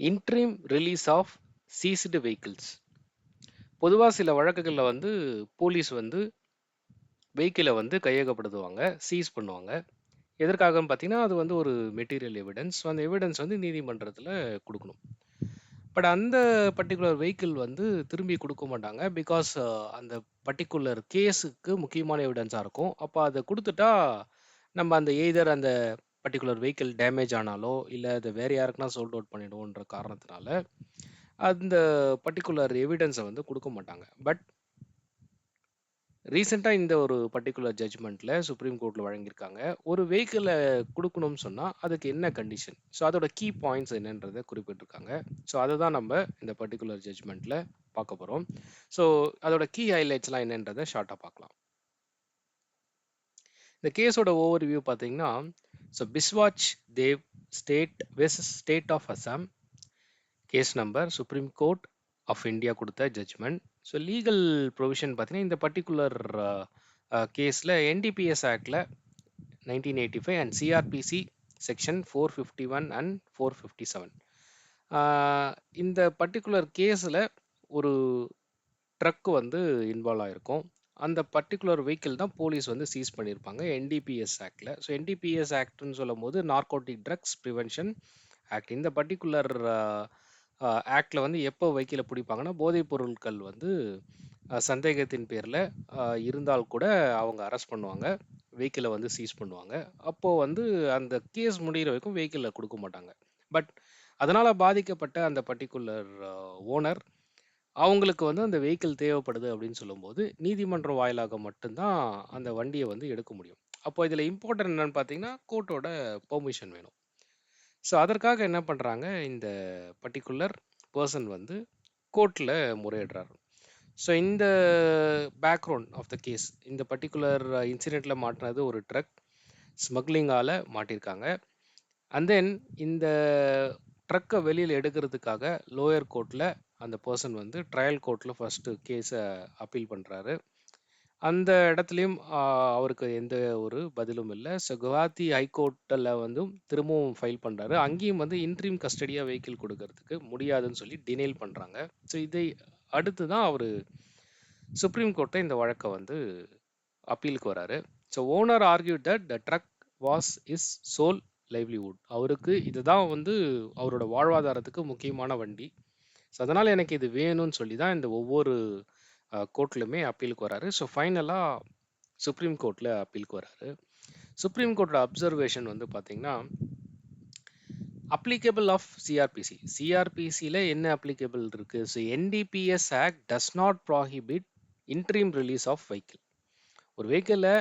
Interim release of seized vehicles பொதுவாக சில வழக்குகளில் வந்து போலீஸ் வந்து வெஹிக்கிளை வந்து கையகப்படுத்துவாங்க சீஸ் பண்ணுவாங்க. எதற்காகன்னு பார்த்தீங்கன்னா அது வந்து ஒரு மெட்டீரியல் எவிடன்ஸ் அந்த எவிடன்ஸ் வந்து நீதிமன்றத்தில் கொடுக்கணும். பட் அந்த பர்டிகுலர் வெஹிக்கிள் வந்து திரும்பி கொடுக்க மாட்டாங்க பிகாஸ் அந்த பர்டிகுலர் கேஸுக்கு முக்கியமான எவிடன்ஸாக இருக்கும். அப்போ அதை கொடுத்துட்டா நம்ம அந்த எய்தர் அந்த பர்டிகுலர் வெஹிக்கிள் டேமேஜ் ஆனாலோ இல்லை அது வேறு யாருக்குனா சோல்ட் அவுட் பண்ணிடுவோன்ற காரணத்தினால அந்த பர்டிகுலர் எவிடன்ஸை வந்து கொடுக்க மாட்டாங்க. பட் ரீசெண்டாக இந்த ஒரு பர்டிகுலர் ஜட்ஜ்மெண்ட்டில் சுப்ரீம் கோர்ட்டில் வழங்கியிருக்காங்க. ஒரு வெஹிக்கிளை கொடுக்கணும்னு சொன்னால் அதுக்கு என்ன கண்டிஷன் ஸோ அதோட கீ பாயிண்ட்ஸ் என்னன்றதை குறிப்பிட்டிருக்காங்க. ஸோ அதை தான் நம்ம இந்த பர்டிகுலர் ஜட்ஜ்மெண்ட்டில் பார்க்க போகிறோம் ஸோ அதோட கீ ஹைலைட்ஸ்லாம் என்னன்றதை ஷார்ட்டாக பார்க்கலாம். இந்த கேஸோட ஓவர் வியூ பார்த்தீங்கன்னா so Biswas Dev state versus state of Assam case number Supreme Court of India கொடுத்த ஜட்ஜ்மெண்ட் ஸோ லீகல் ப்ரொவிஷன் பார்த்தீங்கன்னா இந்த பர்டிகுலர் கேஸில் என்டிபிஎஸ் ஆக்டில் nineteen eighty five and CrPC section four fifty one and four fifty seven இந்த particular கேஸில் ஒரு truck வந்து involve ஆகிருக்கும் அந்த பர்டிகுலர் வெஹிக்கிள் தான் போலீஸ் வந்து சீஸ் பண்ணியிருப்பாங்க என்டிபிஎஸ் ஆக்டில் ஸோ என்டிபிஎஸ் ஆக்ட்னு சொல்லும் போது நார்கோட்டிக் ட்ரக்ஸ் ப்ரிவென்ஷன் ஆக்ட் இந்த பர்டிகுலர் ஆக்டில் வந்து எப்போ வெஹிக்கிளை பிடிப்பாங்கன்னா போதைப் பொருட்கள் வந்து சந்தேகத்தின் பேரில் இருந்தால் கூட அவங்க அரெஸ்ட் பண்ணுவாங்க வெஹிக்கிளை வந்து சீஸ் பண்ணுவாங்க. அப்போது வந்து அந்த கேஸ் முடிகிற வரைக்கும் வெஹிக்கிளில் கொடுக்க மாட்டாங்க. பட் அதனால் பாதிக்கப்பட்ட அந்த பர்டிகுலர் ஓனர் அவங்களுக்கு வந்து அந்த வெஹிக்கிள் தேவைப்படுது அப்படின்னு சொல்லும்போது நீதிமன்றம் வாயிலாக மட்டும்தான் அந்த வண்டியை வந்து எடுக்க முடியும். அப்போ இதில் இம்பார்ட்டன்ட் என்னன்னு பார்த்தீங்கன்னா கோர்ட்டோட பெர்மிஷன் வேணும். ஸோ அதற்காக என்ன பண்ணுறாங்க இந்த பர்டிகுலர் பர்சன் வந்து கோர்ட்டில் முறையிடுறாரு. ஸோ இந்த பேக்ரவுண்ட் ஆஃப் த கேஸ் இந்த பர்டிகுலர் இன்சிடெண்ட்டில் மாட்டினது ஒரு ட்ரக் ஸ்மக்லிங்கால் மாட்டியிருக்காங்க. அண்ட் தென் இந்த ட்ரக்கை வெளியில் எடுக்கிறதுக்காக லோயர் கோர்ட்டில் அந்த பர்சன் வந்து ட்ரையல் கோர்ட்டில் ஃபஸ்ட்டு கேஸை அப்பீல் பண்ணுறாரு அந்த இடத்துலையும் அவருக்கு எந்த ஒரு பதிலும் இல்லை. ஸோ குவஹாத்தி ஹைகோர்ட்டில் வந்து திரும்பவும் ஃபைல் பண்ணுறாரு அங்கேயும் வந்து இன்ட்ரீம் கஸ்டடியாக வெஹிக்கிள் கொடுக்கறதுக்கு முடியாதுன்னு சொல்லி டினைல் பண்ணுறாங்க ஸோ இதை அடுத்து தான் அவர் சுப்ரீம் கோர்ட்டை இந்த வழக்கை வந்து அப்பீலுக்கு வராரு. So owner argue that the truck was is sole livelihood அவருக்கு இதுதான் வந்து அவரோட வாழ்வாதாரத்துக்கு முக்கியமான வண்டி. ஸோ அதனால் எனக்கு இது வேணும்னு சொல்லி தான் இந்த ஒவ்வொரு கோர்ட்லையுமே அப்பீலுக்கு வராரு. ஸோ ஃபைனலாக சுப்ரீம் கோர்ட்டில் அப்பீலுக்கு வராரு. சுப்ரீம் கோர்ட்டோட அப்சர்வேஷன் வந்து பார்த்தீங்கன்னா அப்ளிகபிள் ஆஃப் சிஆர்பிசி சிஆர்பிசியில் என்ன அப்ளிகபிள் இருக்குது so NDPS act does not prohibit interim release of vehicle ஒரு வெஹிக்கிளை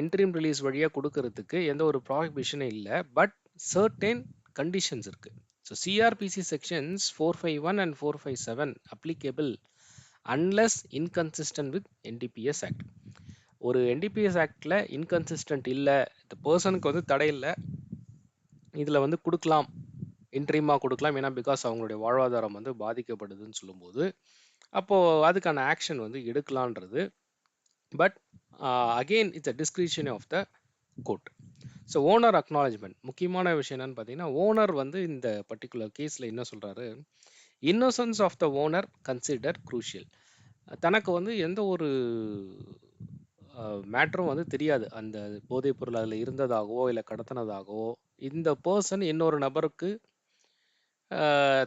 இன்ட்ரீம் ரிலீஸ் வழியாக கொடுக்கறதுக்கு எந்த ஒரு ப்ராஹிபிஷனும் இல்லை பட் சர்டென் கண்டிஷன்ஸ் இருக்குது so CrPC sections four five one and four five seven applicable unless inconsistent with NDPS act ஒரு என்டிபிஎஸ் ஆக்டில் இன்கன்சிஸ்டன்ட் இல்லை இந்த பர்சனுக்கு வந்து தடை இல்லை இதில் வந்து கொடுக்கலாம் இன்ட்ரீமாக கொடுக்கலாம் ஏன்னா பிகாஸ் அவங்களுடைய வாழ்வாதாரம் வந்து பாதிக்கப்படுதுன்னு சொல்லும்போது அப்போது அதுக்கான ஆக்ஷன் வந்து எடுக்கலான்றது but again it's a discretion of the court so owner acknowledgement முக்கியமான விஷயம் என்னன்னு பார்த்தீங்கன்னா ஓனர் வந்து இந்த பர்டிகுலர் கேஸில் என்ன சொல்கிறாரு innocence of the owner consider crucial தனக்கு வந்து எந்த ஒரு மேட்ரும் வந்து தெரியாது. அந்த போதைப் பொருள் அதில் இருந்ததாகவோ இல்லை கடத்தினதாகவோ இந்த பர்சன் இன்னொரு நபருக்கு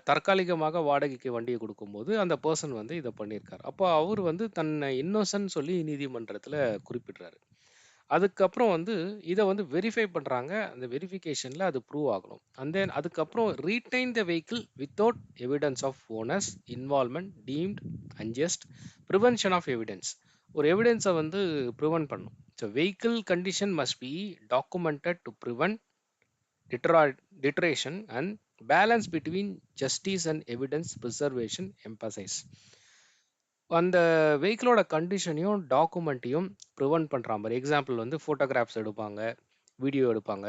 தற்காலிகமாக வாடகைக்கு வண்டியை கொடுக்கும்போது அந்த பர்சன் வந்து இதை பண்ணியிருக்கார். அப்போ அவர் வந்து தன்னை இன்னோசன் சொல்லி நீதிமன்றத்தில் குறிப்பிடுறாரு. அதுக்கப்புறம் வந்து இதை வந்து வெரிஃபை பண்ணுறாங்க அந்த வெரிஃபிகேஷனில் அது ப்ரூவ் ஆகணும். அண்ட் தென் அதுக்கப்புறம் retain the vehicle without evidence of owner's involvement deemed unjust prevention of evidence ஒரு எவிடன்ஸை வந்து ப்ரிவென்ட் பண்ணும். So vehicle condition must be documented to prevent டிட்ரா deterioration and balance between justice and evidence preservation emphasise அந்த வெஹிக்கிளோட கண்டிஷனையும் டாக்குமெண்ட்டையும் prevent பண்ணுறா மாதிரி. Example வந்து photographs எடுப்பாங்க வீடியோ எடுப்பாங்க.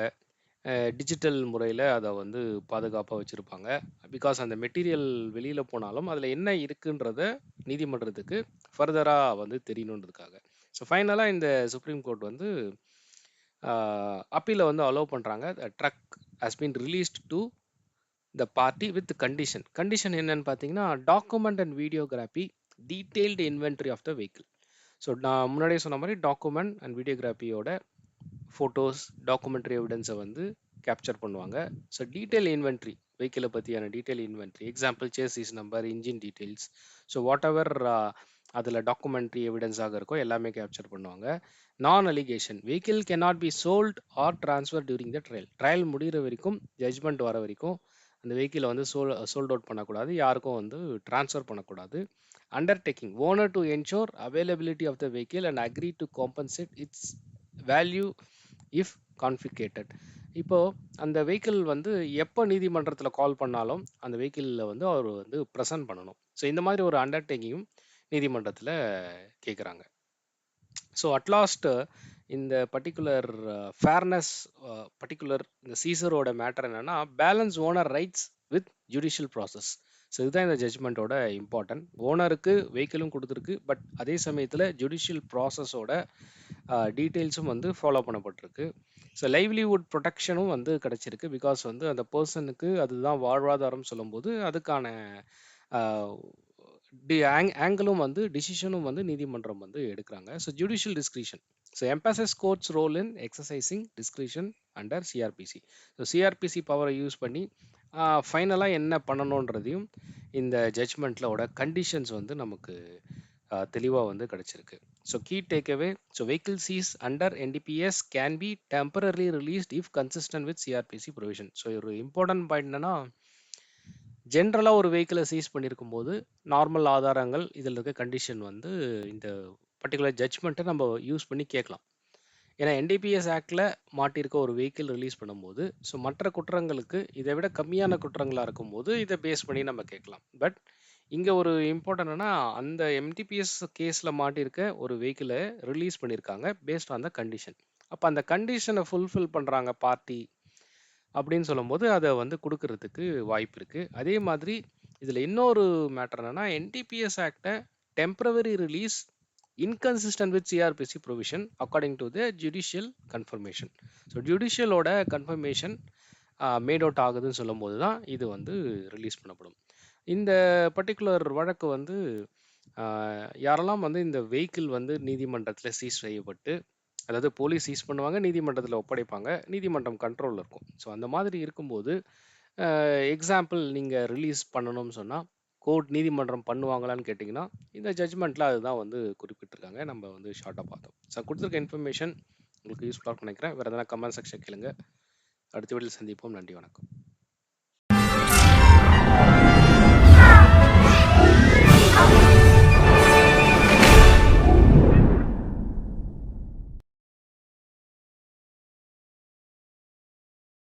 டிஜிட்டல் முறையில் அதை வந்து பாதுகாப்பாக வச்சுருப்பாங்க. பிகாஸ் அந்த மெட்டீரியல் வெளியில் போனாலும் அதில் என்ன இருக்குன்றத நீதிமன்றத்துக்கு ஃபர்தராக வந்து தெரியணுன்றதுக்காக. ஸோ ஃபைனலாக இந்த சுப்ரீம் கோர்ட் வந்து அப்பீலை வந்து அலோவ் பண்ணுறாங்க truck has been released to the party with condition condition என்னன்னு பார்த்தீங்கன்னா document and videography detailed inventory of the vehicle so நான் முன்னாடியே சொன்ன மாதிரி டாக்குமெண்ட் அண்ட் வீடியோகிராஃபியோட ஃபோட்டோஸ் டாக்குமெண்ட்ரி எவிடன்ஸை வந்து கேப்சர் பண்ணுவாங்க. ஸோ டீட்டெயில் இன்வென்ட்ரி வெஹிக்கிளை பற்றியான detail inventory example chassis number engine details so whatever அதில் டாக்குமெண்ட்ரி எவிடன்ஸாக இருக்கோ எல்லாமே கேப்சர் பண்ணுவாங்க. Non alienation vehicle cannot be sold or transfer during the trial trial முடிகிற வரைக்கும் ஜட்ஜ்மெண்ட் வர வரைக்கும் அந்த வெஹிக்கிளை வந்து சோல் சோல்ட் அவுட் பண்ணக்கூடாது. யாருக்கும் வந்து ட்ரான்ஸ்ஃபர் பண்ணக்கூடாது. Undertaking owner to ensure availability of the vehicle and agree to compensate its value if confiscated இப்போது அந்த வெஹிக்கிள் வந்து எப்போ நீதிமன்றத்தில் கால் பண்ணாலும் அந்த வெஹிக்கிளில் வந்து அவர் வந்து ப்ரெசன்ட் பண்ணணும். ஸோ இந்த மாதிரி ஒரு அண்டர்டேக்கிங்கும் நீதிமன்றத்தில் கேட்குறாங்க ஸோ அட்லாஸ்ட் இந்த பர்டிகுலர் ஃபேர்னஸ் பர்டிகுலர் இந்த சீசரோட மேட்டர் என்னன்னா balance owner rights with judicial process so இதுதான் இந்த ஜட்ஜ்மெண்ட்டோட இம்பார்ட்டன்ட் ஓனருக்கு வெஹிக்கிளும் கொடுத்துருக்கு பட் அதே சமயத்தில் ஜுடிஷியல் ப்ராசஸோட டீட்டெயில்ஸும் வந்து ஃபாலோ பண்ணப்பட்டிருக்கு. ஸோ லைவ்லிவுட் ப்ரொடெக்ஷனும் வந்து கிடச்சிருக்கு பிகாஸ் வந்து அந்த பர்சனுக்கு அதுதான் வாழ்வாதாரம் சொல்லும்போது அதுக்கான uh, டி ஆங் ஆங்கிளும் வந்து டிசிஷனும் வந்து நீதிமன்றம் வந்து எடுக்கிறாங்க. So judicial discretion so emphasises court's role in exercising discretion under CrPC so CrPC பவரை யூஸ் பண்ணி ஃபைனலாக என்ன பண்ணணுன்றதையும் இந்த ஜட்ஜ்மெண்ட்லோட கண்டிஷன்ஸ் வந்து நமக்கு தெளிவாக வந்து கிடச்சிருக்கு. So key takeaway so vehicle seize under NDPS can be temporary released if consistent with CrPC provision so ஒரு இம்பார்ட்டன்ட் பாயிண்ட் என்னன்னா ஜென்ரலாக ஒரு வெஹிக்கிளை சீஸ் பண்ணியிருக்கும் போது நார்மல் ஆதாரங்கள் இதில் இருக்க கண்டிஷன் வந்து இந்த பர்டிகுலர் ஜட்ஜ்மெண்ட்டை நம்ம யூஸ் பண்ணி கேட்கலாம். ஏன்னா என்டிபிஎஸ் ஆக்டில் மாட்டியிருக்க ஒரு வெஹிக்கிள் ரிலீஸ் பண்ணும்போது ஸோ மற்ற குற்றங்களுக்கு இதை விட கம்மியான குற்றங்களாக இருக்கும்போது இதை பேஸ் பண்ணி நம்ம கேட்கலாம். பட் இங்கே ஒரு இம்பார்ட்டன்ட்னா அந்த எம்டிபிஎஸ் கேஸில் மாட்டியிருக்க ஒரு வெஹிக்கிளை ரிலீஸ் பண்ணியிருக்காங்க பேஸ்ட் ஆன் த கண்டிஷன் அப்போ அந்த கண்டிஷனை ஃபுல்ஃபில் பண்ணுறாங்க பார்ட்டி அப்படின்னு சொல்லும்போது அதை வந்து கொடுக்கறதுக்கு வாய்ப்பு இருக்குது அதே மாதிரி இதில் இன்னொரு மேட்டர் என்னென்னா NDPS ஆக்டை temporary release inconsistent with CrPC provision according to the judicial confirmation so ஜுடிஷியலோட confirmation made out ஆகுதுன்னு சொல்லும்போது தான் இது வந்து ரிலீஸ் பண்ணப்படும். இந்த பர்டிகுலர் வழக்கு வந்து யாரெல்லாம் வந்து இந்த வெஹிக்கிள் வந்து நீதிமன்றத்தில் சீஸ் செய்யப்பட்டு அதாவது போலீஸ் சீஸ் பண்ணுவாங்க நீதிமன்றத்தில் ஒப்படைப்பாங்க. நீதிமன்றம் கண்ட்ரோலில் இருக்கும். ஸோ அந்த மாதிரி இருக்கும்போது எக்ஸாம்பிள் நீங்கள் ரிலீஸ் பண்ணணும்னு சொன்னால் கோர்ட் நீதிமன்றம் பண்ணுவாங்களான்னு கேட்டிங்கன்னா இந்த ஜட்ஜ்மெண்ட்டில் அதுதான் வந்து குறிப்பிட்டிருக்காங்க. நம்ம வந்து ஷார்ட்டாக பார்த்தோம். ஸோ கொடுத்துருக்க இன்ஃபர்மேஷன் உங்களுக்கு யூஸ்ஃபுல்லாக நினைக்கிறேன். வேறு எதனா கமெண்ட் செக்ஷன் கேளுங்க. அடுத்த வீட்டில் சந்திப்போம். நன்றி வணக்கம்.